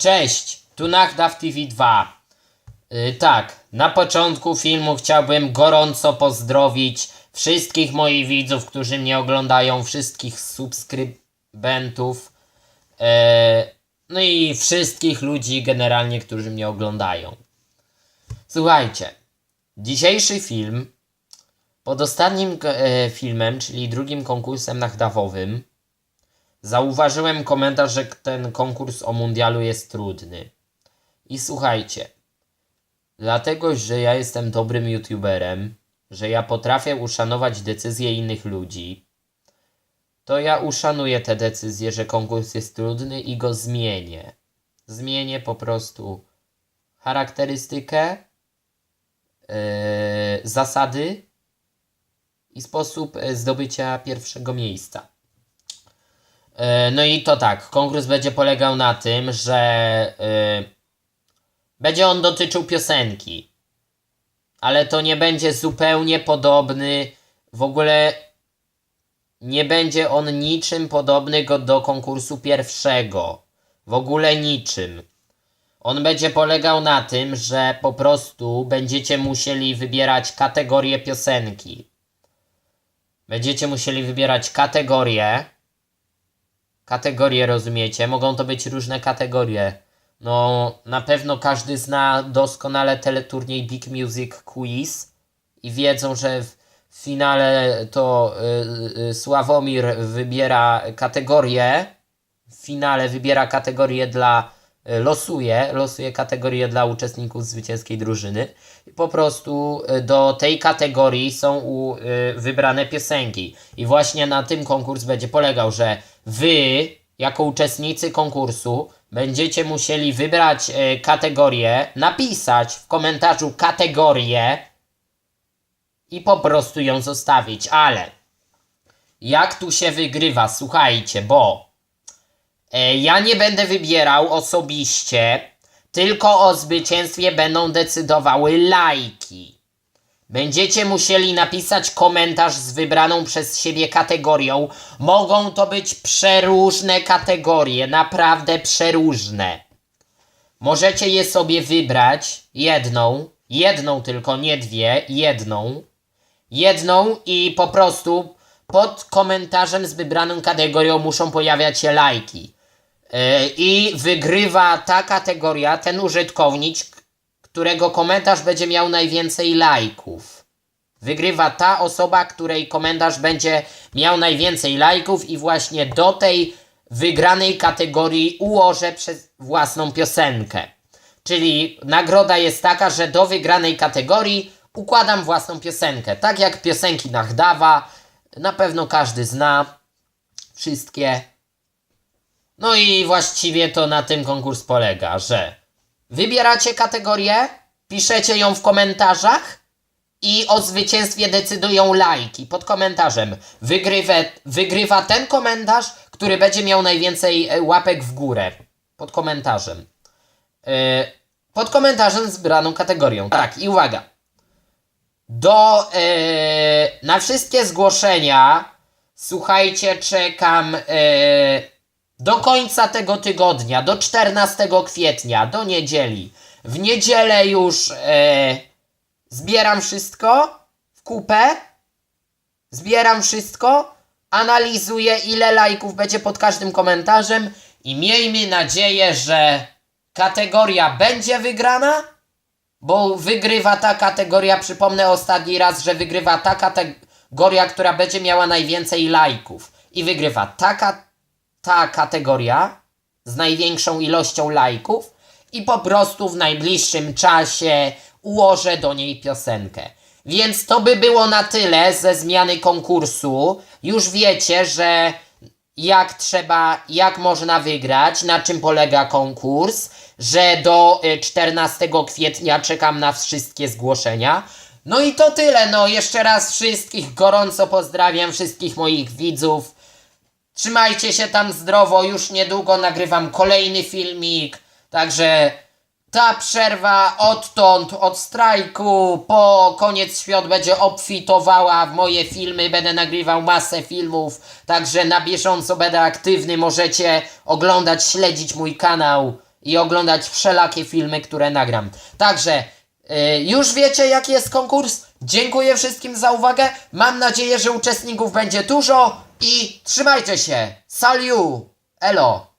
Cześć, tu Nachdaw TV 2. Yy, tak, na początku filmu chciałbym gorąco pozdrowić wszystkich moich widzów, którzy mnie oglądają, wszystkich subskrybentów, yy, no i wszystkich ludzi generalnie, którzy mnie oglądają. Słuchajcie, dzisiejszy film pod ostatnim e, filmem, czyli drugim konkursem nachdawowym, zauważyłem komentarz, że ten konkurs o mundialu jest trudny. I słuchajcie, dlatego, że ja jestem dobrym youtuberem, że ja potrafię uszanować decyzje innych ludzi, to ja uszanuję te decyzje, że konkurs jest trudny i go zmienię. Zmienię po prostu charakterystykę, yy, zasady i sposób e, zdobycia pierwszego miejsca. E, No i to tak, konkurs będzie polegał na tym, że e, będzie on dotyczył piosenki, ale to nie będzie zupełnie podobny, w ogóle nie będzie on niczym podobny go do konkursu pierwszego. W ogóle niczym. On będzie polegał na tym, że po prostu będziecie musieli wybierać kategorię piosenki. Będziecie musieli wybierać kategorie. Kategorie rozumiecie? Mogą to być różne kategorie. No, na pewno każdy zna doskonale teleturniej Big Music Quiz i wiedzą, że w finale to y, y, Sławomir wybiera kategorię. W finale wybiera kategorię dla losuje, losuje kategorię dla uczestników zwycięskiej drużyny. Po prostu y, do tej kategorii są y, wybrane piosenki. I właśnie na tym konkurs będzie polegał, że wy, jako uczestnicy konkursu, będziecie musieli wybrać kategorię, napisać w komentarzu kategorię i po prostu ją zostawić. Ale jak tu się wygrywa? Słuchajcie, bo E, Ja nie będę wybierał osobiście, tylko o zwycięstwie będą decydowały lajki. Będziecie musieli napisać komentarz z wybraną przez siebie kategorią. Mogą to być przeróżne kategorie, naprawdę przeróżne. Możecie je sobie wybrać jedną, jedną tylko, nie dwie, jedną. Jedną i po prostu pod komentarzem z wybraną kategorią muszą pojawiać się lajki. Yy, I wygrywa ta kategoria, ten użytkownik, którego komentarz będzie miał najwięcej lajków. Wygrywa ta osoba, której komentarz będzie miał najwięcej lajków i właśnie do tej wygranej kategorii ułożę przez własną piosenkę. Czyli nagroda jest taka, że do wygranej kategorii układam własną piosenkę. Tak jak piosenki Nachdawa, na pewno każdy zna wszystkie. No i właściwie to na tym konkurs polega, że wybieracie kategorię, piszecie ją w komentarzach i o zwycięstwie decydują lajki pod komentarzem. Wygrywa ten komentarz, który będzie miał najwięcej e, łapek w górę pod komentarzem. Yy, pod komentarzem z wybraną kategorią. Tak, i uwaga. Do yy, na wszystkie zgłoszenia słuchajcie, czekam yy, do końca tego tygodnia, do 14 kwietnia, do niedzieli. W niedzielę już e, zbieram wszystko w kupę, zbieram wszystko, analizuję ile lajków będzie pod każdym komentarzem i miejmy nadzieję, że kategoria będzie wygrana, bo wygrywa ta kategoria, przypomnę ostatni raz, że wygrywa ta kategoria, która będzie miała najwięcej lajków. I wygrywa taka ta kategoria z największą ilością lajków i po prostu w najbliższym czasie ułożę do niej piosenkę. Więc to by było na tyle ze zmiany konkursu. Już wiecie, że jak trzeba, jak można wygrać, na czym polega konkurs, że do y, 14 kwietnia czekam na wszystkie zgłoszenia. No i to tyle, no jeszcze raz wszystkich gorąco pozdrawiam, wszystkich moich widzów. Trzymajcie się tam zdrowo, już niedługo nagrywam kolejny filmik. Także ta przerwa odtąd, od strajku, po koniec świąt będzie obfitowała w moje filmy. Będę nagrywał masę filmów, także na bieżąco będę aktywny. Możecie oglądać, śledzić mój kanał. i oglądać wszelakie filmy, które nagram. Także y, już wiecie jaki jest konkurs. Dziękuję wszystkim za uwagę. Mam nadzieję, że uczestników będzie dużo i trzymajcie się. Saliu! Elo!